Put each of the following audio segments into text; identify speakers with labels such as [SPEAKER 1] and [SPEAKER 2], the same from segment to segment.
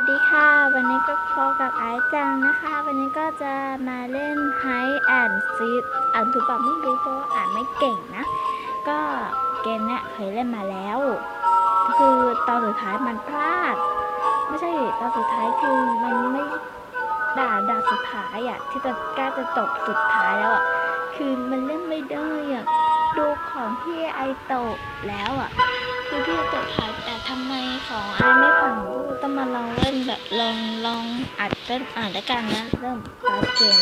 [SPEAKER 1] สวัสดีค่ะ วันนี้ก็พบกับไอซ์จังนะคะ วันนี้ก็จะมาเล่น Hide and s e e อ่านถูกเปล่าไม่รู้เพราะว่าอ่านไม่เก่งนะ ก็เกมเนี้ยเคยเล่นมาแล้ว คือตอนสุดท้ายมันพลาด ไม่ใช่ตอนสุดท้ายคือมันไม่ด่าด่าสุดท้ายอะที่จะกล้าจะจบสุดท้ายแล้วอะคือมันเล่นไม่ได้อะดูของพี่ไอโตแล้วอะ คือพี่จบผ่านแต่ทำไมของไอไม่ผ่านกูต้องมาลองเล่นแบบลองลองอัดเล่นอ่านด้วยกันนะเริ่มตามเกม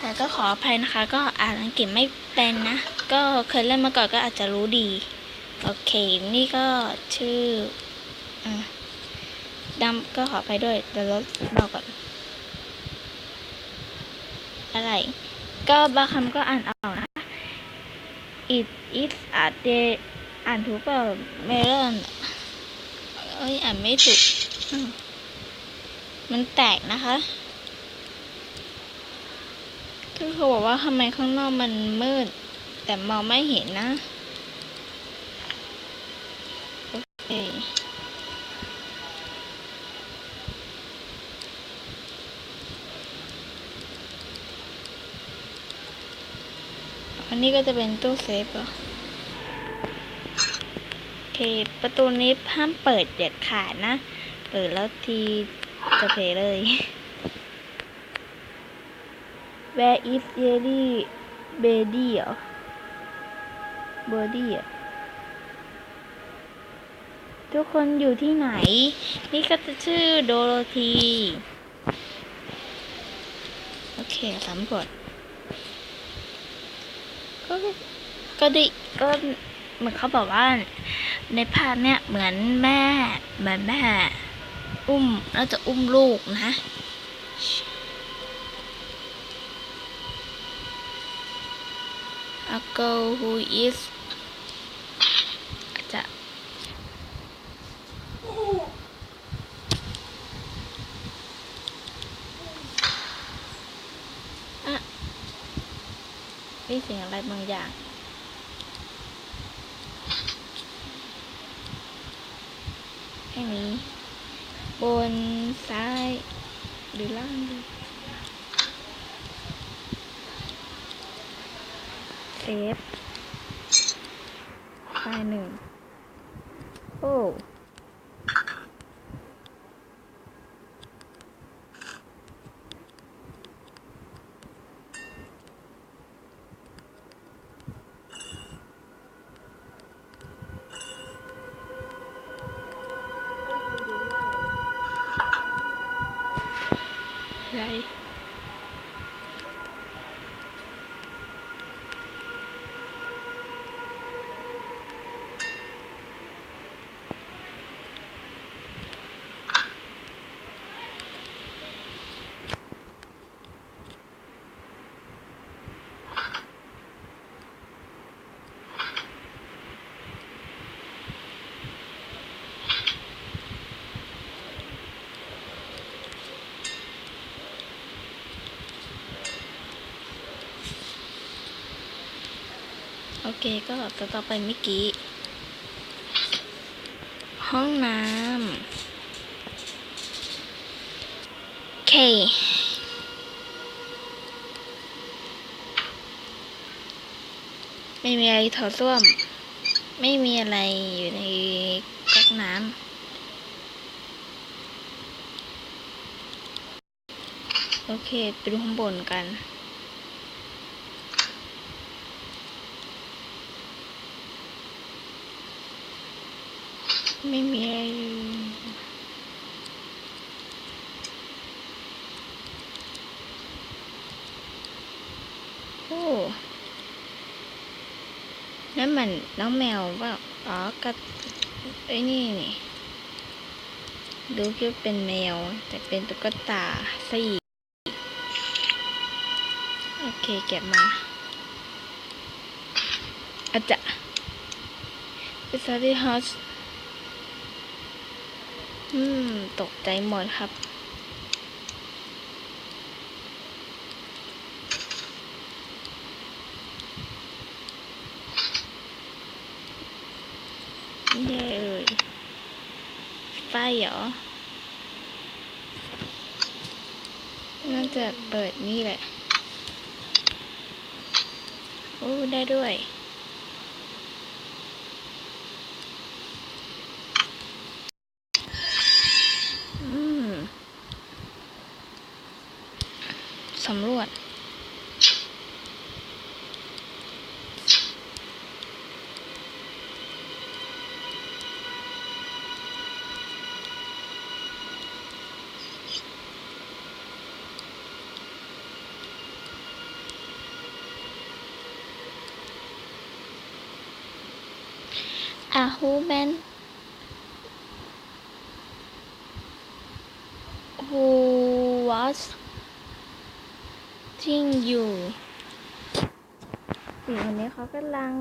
[SPEAKER 1] แต่ก็ขออภัยนะคะ ก็อ่านอังกฤษไม่เป็นนะ ก็เคยเล่นมาก่อนก็อาจจะรู้ดี โอเค นี่ก็ชื่ออดำก็ขออภัยด้วยเดี๋ยวลดเบาก่อนอะไร ก็บางคำก็อ่านเอา it is a day อ่านถูกเปล่าเมลอนเอ้ยอ่านไม่ถูก มันแตกนะคะคือเขาบอกว่าทำไมข้างนอกมันมืด แต่มองไม่เห็นนะ โอเค อันนี้ก็จะเป็นตู้เซฟเหรอโอเค ประตูนี้ห้ามเปิดเด็ดขาดนะ เปิดแล้วทีจะเพลเลย Where is Jelly Baby เหรอ Birdie อะทุกคนอยู่ที่ไหน นี่ก็จะชื่อโดโรธี โอเคสำรวจ ก็ดิก็เหมือนเขาบอกว่า ในภาพเนี้ยเหมือนแม่เหมือนแม่ อุ้มแล้วจะอุ้มลูกนะ A girl who is อาจจะอะ มีเสียงอะไรบางอย่างแค่นี้ บนซ้ายหรือล่างดีเซฟไฟล์หนึ่ง โอ้ ไร โอเคก็ต่อต่อไปเมื่อกี้ ห้องน้ำโอเค ไม่มีอะไรถอดส้วม ไม่มีอะไรอยู่ในก๊อกน้ำโอเค ไปดูข้างบนกัน ไม่มีอะไรโอ้นั่นมันน้องแมวว่าอ๋อกระไอ้นี่นี่ ดูคิดเป็นแมว แต่เป็นตุ๊กตาซะอีโอเคเก็บมาอาจจะ It's very hot อืม ตกใจหมดครับแย่เลยไปเหรอ น่าจะเปิดนี่แหละ โอ้ ได้ด้วย อืม สำรวจ อาฮูเบนฮูวัส งวันนี้เขากำลัง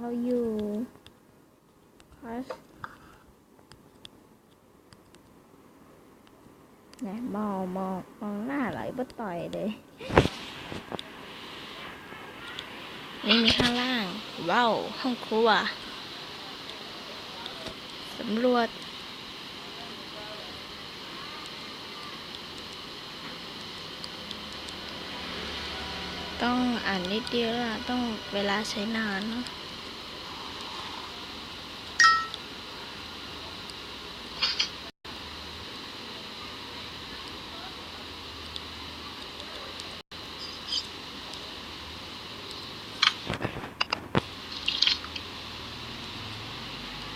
[SPEAKER 1] เราอยู่คอสนี่ยมองมองมองหน้าไหลบ่ต่อยเลย นี่มีข้างล่าง ว้าว ห้องครัวสำรวจ ต้องอ่านนิดเดียวละต้องเวลาใช้นานเนะ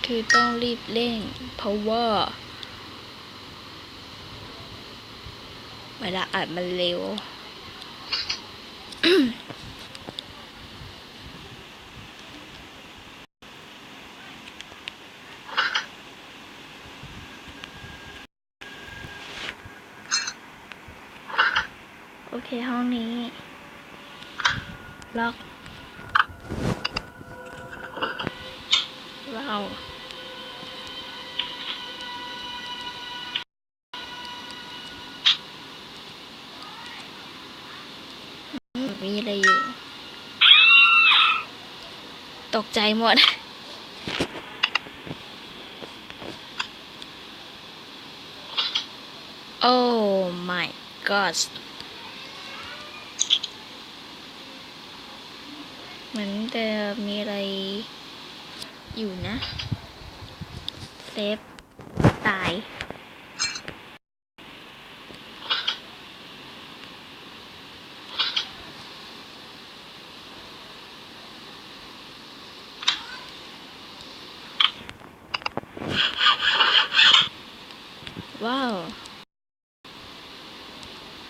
[SPEAKER 1] คือต้องรีบเร่งเพราะว่าเวลาอ่านมันเร็ว คห้องนี้ ล็อก ว้าวอืมมีอะไรอยู่ ตกใจหมดโอ้ my god เหมือนจะมีอะไรอยู่นะ เซฟ ตาย ว้าว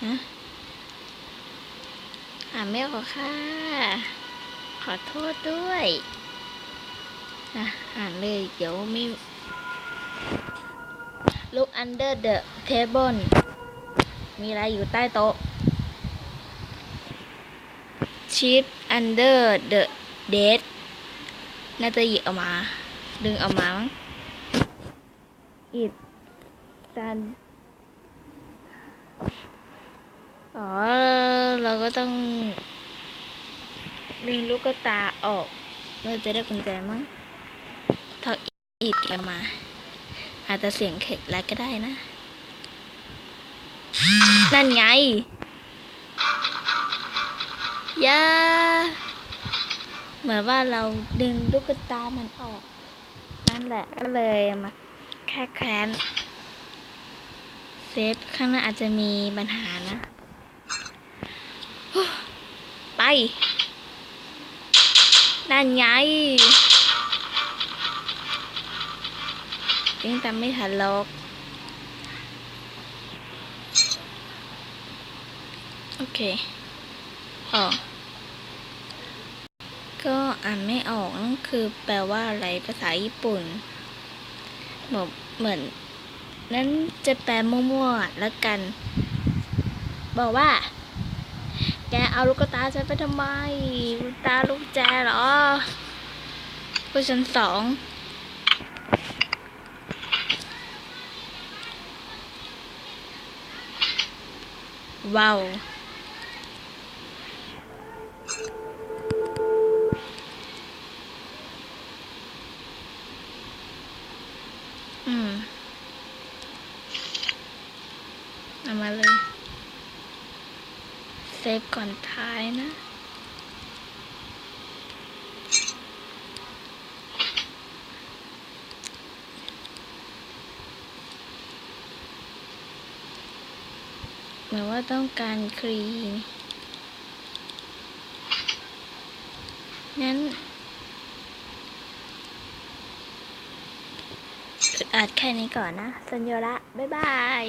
[SPEAKER 1] ฮะอ่านไม่ออกค่ะ ขอโทษด้วยนะอ่านเลยเดี๋ยวไม่ Look under the table มีอะไรอยู่ใต้โต๊ะ Sheet under the desk น่าจะหยิบออกมา ดึงออกมามั้ง It จันอ๋อ เราก็ต้อง ดึงลูกตาออกเราจะได้กุญแจมั้งถอดอิดออกมา อาจจะเสียงเข็ดแล้วก็ได้นะ นั่นไงยาเหมือนว่าเราดึงลูกตามันออก นั่นแหละก็เลยมาแค่แค้นเซฟข้างหน้าอาจจะมีปัญหานะ ไป นั่นไงยังจำไม่ทันหรอกโอเคออกก็อ่านไม่ออกนั่นคือแปลว่าอะไรภาษาญี่ปุ่นเหมือนเหมือนนั้นจะแปลมั่วๆแล้วกัน บอกว่า แกเอาลูกตาฉันไปทำไมลูกตาลูกแจหรอเวอชันสองว้าวอืมเอามาเลย ฟก่อนท้ายนะ หมือนว่าต้องการครีงั้นอึดอัดแค่นี้ก่อนนะ สัญญาละ บ๊ายบาย